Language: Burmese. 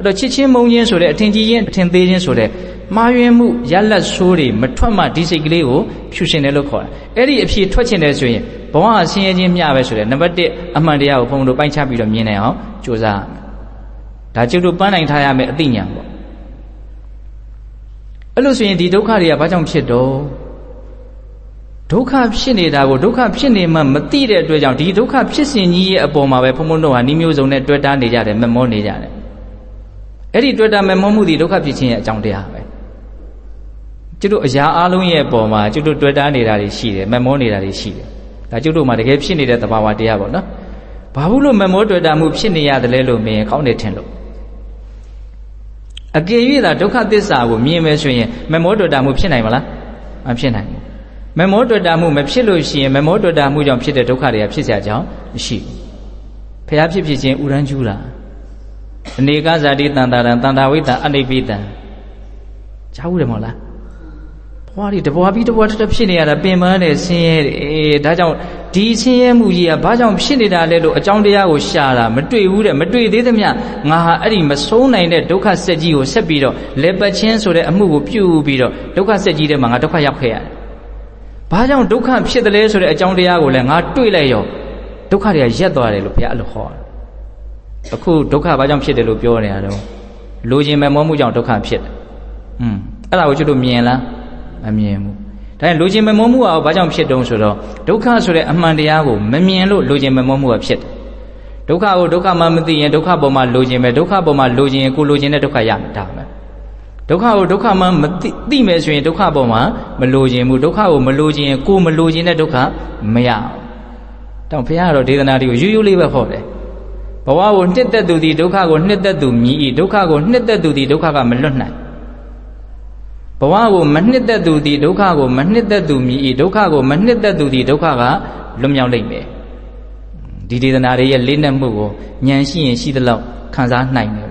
အဲ့တော့ချစ်ချင်းမုန်းချင်းဆိုတဲ့အထင်ကြီးချင်းအထင်သေးချင်းဆိုတဲ့မှားယွင်းမှုရလက်ဆိုးတွေမထွက်မှဒီစိတ်ကလေးကိုဖြူရှင်တယ်လို့ခေါ်တာအဲ့ဒီအဖြေထွက်ချင်တယ်ဆိုရင်ဘဝအဆင်းရဲခြင်းမျှပဲဆိုတဲ့နံပါတ်1အမှန်တရားကိုဘုံတို့ပိုင်းခြားပြီးတော့မြင်နိုင်အောင်ကြိုးစားရမယ်ဒါကျုပ်တို့ပန်းနိုင်ထားရမယ်အသိဉာဏ်ပေါ့အဲ့လို့ဆိုရင်ဒီဒုက္ခတွေကဘာကြောင့်ဖြစ်တော့ဒုက္ခဖြစ်နေတာကိုဒုက္ခဖြစ်နေမှမသိတဲ့အတွက်ကြောင့်ဒီဒုက္ခဖြစ်စဉ်ကြီးရဲ့အပေါ်မှာပဲဘုံဘုံတို့ဟာနှီးမျိုးစုံနဲ့တွေ့တာနေကြတယ်မမောနေကြတယ် အဲ့ဒီတွေ့တာမမောမှုဒီဒုက္ခဖြစ်ခြင်းရဲ့အကြောင်းတရားပဲကျွတ်တို့အရာအလုံးရဲ့အပေါ်မှာကျွတ်တို့တွေ့တာနေတာတွေရှိတယ်မမောနေတာတွေရှိတယ်ဒါကျွတ်တို့မှာတကယ်ဖြစ်နေတဲ့သဘာဝတရားပေါ့နော်ဘာဘူးလို့မမောတွေ့တာမှုဖြစ်နေရတယ်လဲလို့မြင်ကောင်းတယ်ထင်လို့အကယ်၍သာဒုက္ခသစ္စာကိုမြင်မယ်ဆိုရင်မမောတွေ့တာမှုဖြစ်နိုင်မလားမဖြစ်နိုင်ဘူးမမောတွေ့တာမှုမဖြစ်လို့ရှိရင်မမောတွေ့တာမှုကြောင့်ဖြစ်တဲ့ဒုက္ခတွေကဖြစ်ကြကြောင်းမရှိဘူးဖျားဖြစ်ဖြစ်ချင်းဥရန်ကျူးလား အနေကဇာတိတန်တာရံတန်တာဝိတံအနိပိတံကြားဘူးတယ်မဟုတ်လားဘွားဒီတဘွားပြီးတဘွားတစ်ဖြစ်နေရတာပင်ပန်းတယ်ဆင်းရဲတယ်အေးဒါကြောင့်ဒီဆင်းရဲမှုကြီးကဘာကြောင့်ဖြစ်နေတာလဲလို့အကြောင်းတရားကိုရှာတာမတွေ့ဘူးတဲ့မတွေ့သေးသမျှငါဟာအဲ့ဒီမဆုံးနိုင်တဲ့ဒုက္ခစက်ကြီးကိုဆက်ပြီးတော့လေပတ်ချင်းဆိုတဲ့အမှုကိုပြုပြီးတော့ဒုက္ခစက်ကြီးထဲမှာငါဒုက္ခရောက်ခဲ့ရတယ်ဘာကြောင့်ဒုက္ခဖြစ်တယ်လဲဆိုတဲ့အကြောင်းတရားကိုလည်းငါတွေ့လိုက်ရောဒုက္ခတွေကရက်သွားတယ်လို့ဘုရားအဲ့လိုဟောတယ် အခုဒုက္ခဘာကြောင့်ဖြစ်တယ်လို့ပြောနေရတော့လိုချင်မဲ့မောမှုကြောင့်ဒုက္ခဖြစ်တယ်อืมအဲ့ဒါကိုကျွတ်တို့မြင်လားမမြင်ဘူးဒါရင်လိုချင်မဲ့မောမှုကဘာကြောင့်ဖြစ်တုံးဆိုတော့ဒုက္ခဆိုတဲ့အမှန်တရားကိုမမြင်လို့လိုချင်မဲ့မောမှုကဖြစ်တယ်ဒုက္ခကိုဒုက္ခမှမသိရင်ဒုက္ခပေါ်မှာလိုချင်မယ်ဒုက္ခပေါ်မှာလိုချင်ရင်ကိုလိုချင်တဲ့ဒုက္ခရမယ်ဒါပဲဒုက္ခကိုဒုက္ခမှမသိသိမယ်ဆိုရင်ဒုက္ခပေါ်မှာမလိုချင်ဘူးဒုက္ခကိုမလိုချင်ရင်ကိုမလိုချင်တဲ့ဒုက္ခမရအောင်တောင်ဘုရားကတော့ဒေသနာတွေကိုရိုးရိုးလေးပဲဟောတယ် ဘဝကိုနှစ်သက်သူသည်ဒုက္ခကိုနှစ်သက်သူမြည်၏ဒုက္ခကိုနှစ်သက်သူသည်ဒုက္ခကမလွတ်နိုင်ဘဝကိုမနှစ်သက်သူသည်ဒုက္ခကိုမနှစ်သက်သူမြည်၏ဒုက္ခကိုမနှစ်သက်သူသည်ဒုက္ခကလွတ်မြောက်လိမ့်မယ်ဒီဒေသနာတွေရဲ့လေးနက်မှုကိုဉာဏ်ရှိရင်ရှိသလောက်ခံစားနိုင်တယ်